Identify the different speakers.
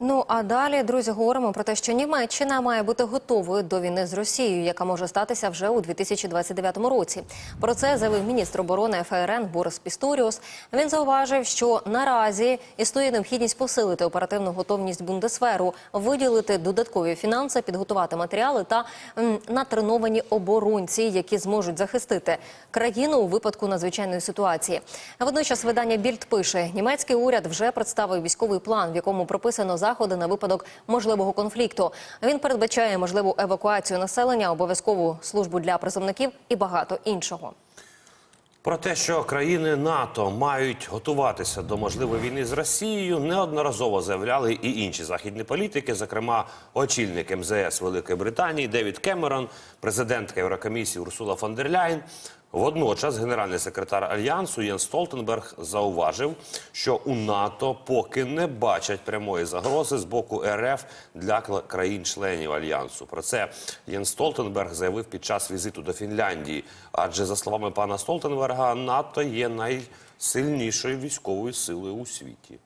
Speaker 1: Ну а далі, друзі, говоримо про те, що Німеччина має бути готовою до війни з Росією, яка може статися вже у 2029 році. Про це заявив міністр оборони ФРН Борис Пісторіус. Він зауважив, що наразі існує необхідність посилити оперативну готовність Бундесверу, виділити додаткові фінанси, підготувати матеріали та натреновані оборонці, які зможуть захистити країну у випадку надзвичайної ситуації. Водночас видання Більд пише: німецький уряд вже представив військовий план, в якому прописано заходи на випадок можливого конфлікту. Він передбачає можливу евакуацію населення, обов'язкову службу для призовників і багато іншого.
Speaker 2: Про те, що країни НАТО мають готуватися до можливої війни з Росією, неодноразово заявляли і інші західні політики, зокрема очільник МЗС Великої Британії Девід Кемерон, президентка Єврокомісії Урсула фон дер Ляйн. Водночас генеральний секретар альянсу Єн Столтенберг зауважив, що у НАТО поки не бачать прямої загрози з боку РФ для країн-членів альянсу. Про це Єн Столтенберг заявив під час візиту до Фінляндії. Адже за словами пана Столтенберга, НАТО є найсильнішою військовою силою у світі.